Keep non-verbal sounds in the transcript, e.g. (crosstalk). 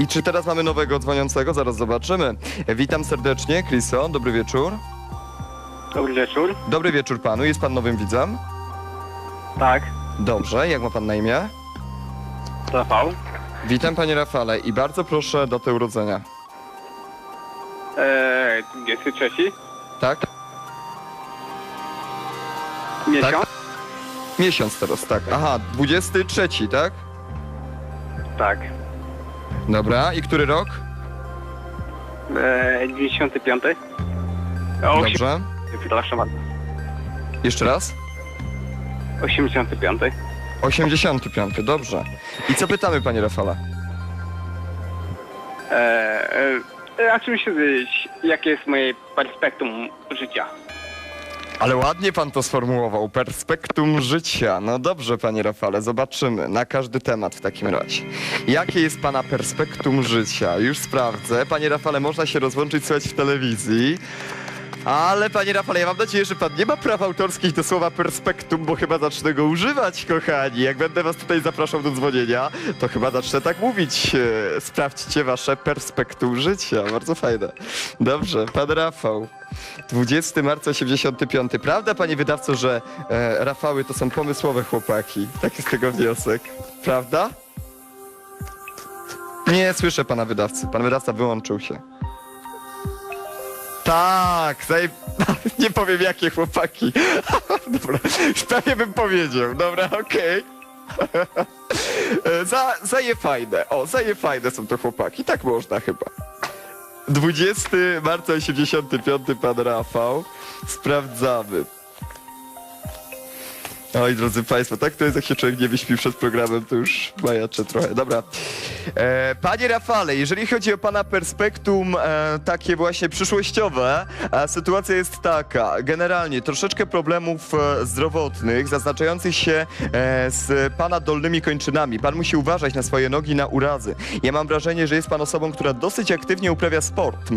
I czy teraz mamy nowego dzwoniącego? Zaraz zobaczymy. Witam serdecznie, Chriso, dobry wieczór. Dobry wieczór. Dobry wieczór panu, jest pan nowym widzem? Tak, Dobrze, jak ma pan na imię? Rafał. Witam panie Rafale i bardzo proszę datę urodzenia. Eee, 23. Tak? Miesiąc? Miesiąc teraz, tak. Aha, 23, tak? Tak. Dobra, i który rok? Eee, 95. O, osiem- Dobrze. Przepraszam bardzo. Jeszcze raz? 85. 85, dobrze. I co pytamy panie Rafale? Eee, e, a czym się wiedzieć, jakie jest moje perspektum życia? Ale ładnie pan to sformułował, perspektum życia. No dobrze, panie Rafale, zobaczymy na każdy temat w takim razie. Jakie jest pana perspektum życia? Już sprawdzę. Panie Rafale, można się rozłączyć, słuchać w telewizji. Ale panie Rafale, ja mam nadzieję, że pan nie ma praw autorskich do słowa perspektum, bo chyba zacznę go używać, kochani. Jak będę was tutaj zapraszał do dzwonienia, to chyba zacznę tak mówić. E, Sprawdźcie wasze perspektum życia. Bardzo fajne. Dobrze, pan Rafał. 20 marca 85. Prawda, panie wydawco, że e, Rafały to są pomysłowe chłopaki? Taki z tego wniosek. Prawda? Nie słyszę pana wydawcy. Pan wydawca wyłączył się. Tak, zaj... (laughs) nie powiem jakie chłopaki. (laughs) Dobra, prawie bym powiedział. Dobra, okej. (laughs) E, Za, zaje fajne. O, zaje fajne są to chłopaki. Tak można chyba. 20 marca 85 pan Rafał. Sprawdzamy. Oj, drodzy Państwo, tak to jest, jak się człowiek nie wyśpi przed programem, to już majacze trochę. Dobra. E, panie Rafale, jeżeli chodzi o Pana perspektum e, takie właśnie przyszłościowe, e, sytuacja jest taka. Generalnie troszeczkę problemów e, zdrowotnych zaznaczających się e, z Pana dolnymi kończynami. Pan musi uważać na swoje nogi, na urazy. Ja mam wrażenie, że jest Pan osobą, która dosyć aktywnie uprawia sport.